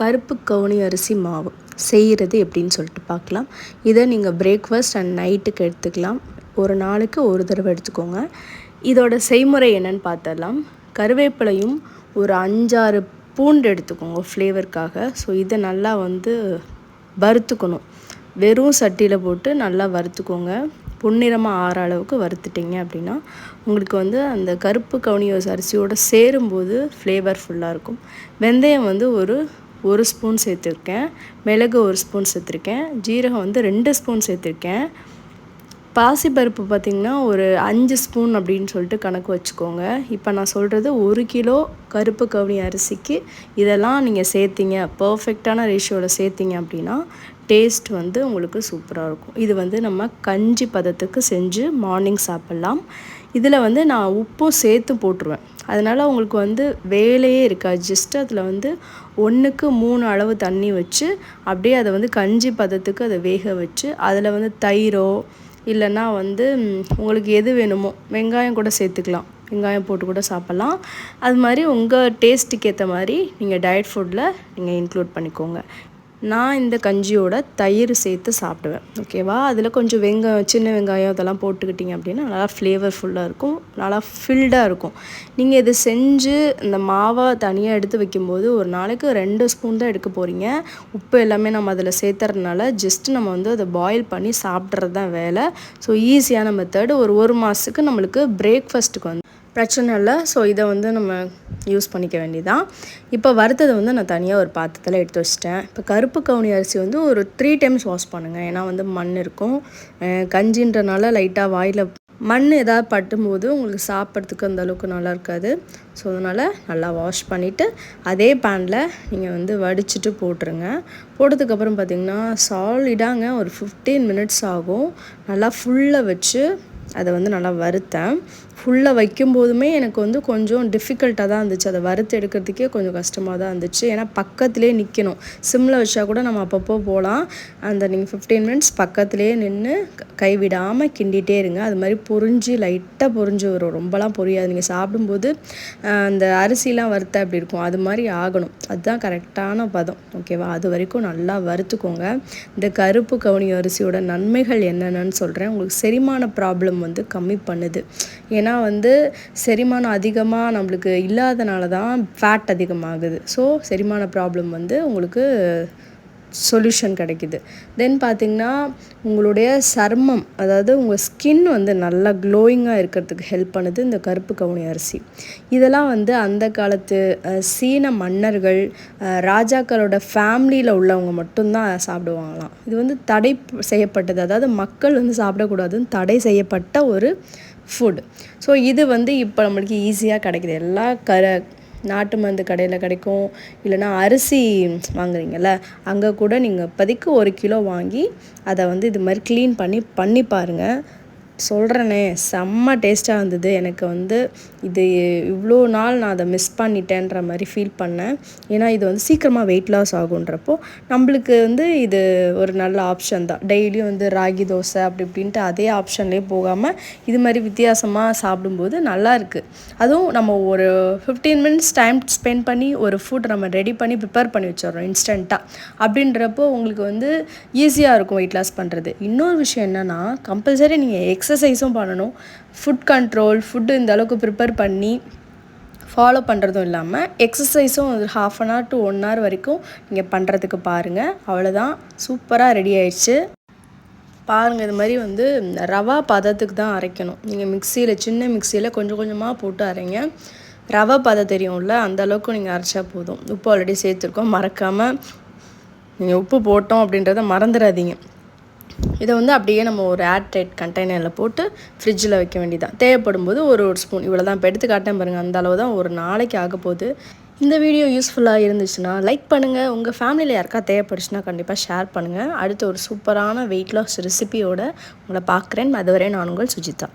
கருப்பு கவுனி அரிசி மாவு. செய்கிறது எப்படின்னு சொல்லிட்டு பார்க்கலாம். இதை நீங்கள் பிரேக்ஃபாஸ்ட் அண்ட் நைட்டுக்கு எடுத்துக்கலாம். ஒரு நாளைக்கு ஒரு தடவை எடுத்துக்கோங்க. இதோட செய்முறை என்னன்னு பார்த்தலாம் கருவேப்பிலையும் ஒரு அஞ்சாறு பூண்டு எடுத்துக்கோங்க ஃப்ளேவருக்காக ஸோ இதை நல்லா வந்து வறுத்துக்கணும். வெறும் சட்டியில் போட்டு நல்லா வறுத்துக்கோங்க. பொன்னிறமாக ஆற அளவுக்கு வறுத்துட்டிங்க அப்படின்னா உங்களுக்கு வந்து அந்த கருப்பு கவுனியோஸ் அரிசியோடு சேரும்போது ஃப்ளேவர்ஃபுல்லாக இருக்கும். வெந்தயம் வந்து ஒரு ஒரு ஸ்பூன் சேர்த்துருக்கேன் மிளகு ஒரு ஸ்பூன் சேர்த்துருக்கேன் ஜீரகம் வந்து ரெண்டு ஸ்பூன் சேர்த்துருக்கேன். பாசிப்பருப்பு பார்த்திங்கன்னா ஒரு அஞ்சு ஸ்பூன் அப்படின்னு சொல்லிட்டு கணக்கு வச்சுக்கோங்க. இப்போ நான் சொல்கிறது ஒரு கிலோ கருப்பு கவுனி அரிசிக்கு இதெல்லாம் நீங்கள் சேர்த்திங்க பர்ஃபெக்டான ரேஷியோவில் சேர்த்திங்க அப்படின்னா டேஸ்ட் வந்து உங்களுக்கு சூப்பராக இருக்கும். இது வந்து நம்ம கஞ்சி பதத்துக்கு செஞ்சு மார்னிங் சாப்பிட்லாம். இதில் வந்து நான் உப்பும் சேர்த்து போட்டுருவேன். அதனால் அவங்களுக்கு வந்து வேலையே இருக்காது. ஜஸ்ட் அதில் வந்து ஒன்றுக்கு மூணு அளவு தண்ணி வச்சு அப்படியே அதை வந்து கஞ்சி பதத்துக்கு அதை வேக வச்சு அதில் வந்து தயிரோ இல்லைன்னா வந்து உங்களுக்கு எது வேணுமோ வெங்காயம் கூட சேர்த்துக்கலாம். வெங்காயம் போட்டு கூட சாப்பிட்லாம். அது மாதிரி உங்கள் டேஸ்ட்டுக்கு ஏற்ற மாதிரி நீங்கள் டயட் ஃபுட்டில் நீங்கள் இன்க்ளூட் பண்ணிக்கோங்க. நான் இந்த கஞ்சியோட தயிர் சேர்த்து சாப்பிடுவேன். ஓகேவா அதில் கொஞ்சம் வெங்காயம் சின்ன வெங்காயம் அதெல்லாம் போட்டுக்கிட்டிங்க அப்படின்னா நல்லா ஃப்ளேவர்ஃபுல்லாக இருக்கும். நல்லா ஃபில்டாக இருக்கும். நீங்கள் இது செஞ்சு இந்த மாவை தனியாக எடுத்து வைக்கும்போது ஒரு நாளைக்கு ரெண்டு ஸ்பூன் தான் எடுக்க போகிறீங்க உப்பு எல்லாமே நம்ம அதில் சேர்த்துறதுனால ஜஸ்ட் நம்ம வந்து அதை பாயில் பண்ணி சாப்பிட்றது தான் வேலை. ஸோ ஈஸியான மெத்தட் ஒரு ஒரு மாதத்துக்கு நம்மளுக்கு பிரேக்ஃபாஸ்ட்டுக்கு வந்து பிரச்சனை இல்லை. ஸோ இதை வந்து நம்ம யூஸ் பண்ணிக்க வேண்டியதான் இப்போ வறுத்ததை வந்து நான் தனியாக ஒரு பாத்திரத்தில் எடுத்து வச்சிட்டேன். இப்போ கருப்பு கவுனி அரிசி வந்து ஒரு த்ரீ டைம்ஸ் வாஷ் பண்ணுங்கள் ஏன்னா வந்து மண் இருக்கும். கஞ்சின்றனால லைட்டாக வாயில் மண் ஏதாவது பட்டும்போது உங்களுக்கு சாப்பிட்றதுக்கு அந்த அளவுக்கு நல்லா இருக்காது. ஸோ அதனால் நல்லா வாஷ் பண்ணிவிட்டு அதே பேனில் நீங்கள் வந்து வடிச்சிட்டு போட்டுருங்க. போட்டதுக்கப்புறம் பார்த்திங்கன்னா சாலிடாங்க ஒரு ஃபிஃப்டீன் மினிட்ஸ் ஆகும். நல்லா ஃபுல்லாக வச்சு அதை வந்து நல்லா வறுத்தேன். ஃபுல்லாக வைக்கும்போதுமே எனக்கு வந்து கொஞ்சம் டிஃபிகல்ட்டாக தான் இருந்துச்சு. அதை வறுத்து எடுக்கிறதுக்கே கொஞ்சம் கஷ்டமாக தான் இருந்துச்சு. ஏன்னா பக்கத்துலேயே நிற்கணும் சிம்மில் வச்சா கூட நம்ம அப்பப்போ போகலாம். அந்த நீங்கள் ஃபிஃப்டீன் மினிட்ஸ் பக்கத்துலேயே நின்று கைவிடாமல் கிண்டிகிட்டே இருங்க. அது மாதிரி பொறிஞ்சு லைட்டாக பொறிஞ்சு வரும். ரொம்பலாம் பொரியாது. நீங்கள் சாப்பிடும்போது அந்த அரிசிலாம் வறுத்த அப்படி இருக்கும்? அது மாதிரி ஆகணும். அதுதான் கரெக்டான பதம். ஓகேவா அது வரைக்கும் நல்லா வறுத்துக்கோங்க. இந்த கருப்பு கவுனி அரிசியோட நன்மைகள் என்னென்னு சொல்கிறேன் உங்களுக்கு செரிமான ப்ராப்ளம் வந்து கம்மி பண்ணுது. ஏன்னா வந்து செரிமானம் அதிகமாக நம்மளுக்கு இல்லாதனால தான் ஃபேட் அதிகமாகுது. ஸோ செரிமான ப்ராப்ளம் வந்து உங்களுக்கு சொல்யூஷன் கிடைக்கிது. தென் பார்த்திங்கன்னா உங்களுடைய சர்மம் அதாவது உங்கள் ஸ்கின் வந்து நல்லா க்ளோயிங்காக இருக்கிறதுக்கு ஹெல்ப் பண்ணுது இந்த கருப்பு கவுனி அரிசி. இதெல்லாம் வந்து அந்த காலத்து சீன மன்னர்கள் ராஜாக்களோட ஃபேமிலியில் உள்ளவங்க மட்டும்தான் சாப்பிடுவாங்களாம். இது வந்து தடை செய்யப்பட்டது. அதாவது மக்கள் வந்து சாப்பிடக்கூடாதுன்னு தடை செய்யப்பட்ட ஒரு ஃபுட் ஸோ இது வந்து இப்போ நம்மளுக்கு ஈஸியாக கிடைக்கிது. எல்லா கர நாட்டு மருந்து கடையில் கிடைக்கும். இல்லைனா அரிசி வாங்குறீங்கள்ல அங்கே கூட நீங்கள் இப்போதைக்கு ஒரு கிலோ வாங்கி அதை வந்து இது மாதிரி க்ளீன் பண்ணி பண்ணி பாருங்கள் சொல்கிறேனே செம்ம டேஸ்ட்டாக இருந்தது. எனக்கு வந்து இது இவ்வளோ நாள் நான் அதை மிஸ் பண்ணிட்டேன்ற மாதிரி ஃபீல் பண்ணேன். ஏன்னா இது வந்து சீக்கிரமாக வெயிட் லாஸ் ஆகுன்றப்போ நம்மளுக்கு வந்து இது ஒரு நல்ல ஆப்ஷன் தான். டெய்லியும் வந்து ராகி தோசை அப்படி இப்படின்ட்டு அதே ஆப்ஷன்லேயே போகாமல் இது மாதிரி வித்தியாசமாக சாப்பிடும்போது நல்லா இருக்குது அதுவும் நம்ம ஒரு ஃபிஃப்டீன் மினிட்ஸ் டைம் ஸ்பெண்ட் பண்ணி ஒரு ஃபுட் நம்ம ரெடி பண்ணி ப்ரிப்பேர் பண்ணி வச்சிடறோம் இன்ஸ்டண்ட்டாக அப்படின்றப்போ உங்களுக்கு வந்து ஈஸியாக இருக்கும் வெயிட் லாஸ் பண்ணுறது இன்னொரு விஷயம் என்னென்னா கம்பல்சரி நீங்கள் எக்ஸ் எக்ஸசைஸும் பண்ணணும். ஃபுட் கண்ட்ரோல் ஃபுட்டு இந்த அளவுக்கு ப்ரிப்பேர் பண்ணி ஃபாலோ பண்ணுறதும் இல்லாமல் எக்ஸசைஸும் ஒரு half an hour to one hour வரைக்கும் நீங்கள் பண்ணுறதுக்கு பாருங்கள் அவ்வளோதான் சூப்பராக ரெடி ஆயிடுச்சு. பாருங்கள் இது மாதிரி வந்து ரவா பதத்துக்கு தான் அரைக்கணும். நீங்கள் மிக்சியில் சின்ன மிக்சியில் கொஞ்சம் கொஞ்சமாக போட்டு அரைங்க. ரவை பதம் தெரியும்ல அந்த அளவுக்கு நீங்கள் அரைச்சா போதும். உப்பு ஆல்ரெடி சேர்த்துருக்கோம். மறக்காமல் நீங்கள் உப்பு போட்டோம் அப்படின்றத மறந்துடாதீங்க. இதை வந்து அப்படியே நம்ம ஒரு ஏர் டைட் கண்டெய்னரில் போட்டு ஃப்ரிட்ஜில் வைக்க வேண்டியதான் தேவைப்படும் போது ஒரு ஒரு ஸ்பூன் இவ்வளோ தான் இப்போ எடுத்து காட்டேன் பாருங்கள் அந்த அளவு தான் ஒரு நாளைக்கு ஆக போகுது. இந்த வீடியோ யூஸ்ஃபுல்லாக இருந்துச்சுன்னா லைக் பண்ணுங்கள் உங்கள் ஃபேமிலியில் யாருக்கா தேவைப்படுச்சுன்னா கண்டிப்பாக ஷேர் பண்ணுங்கள் அடுத்து ஒரு சூப்பரான வெயிட் லாஸ் ரெசிபியோட உங்களை பார்க்குறேன். அதுவரை நான் உங்கள் சுஜிதா.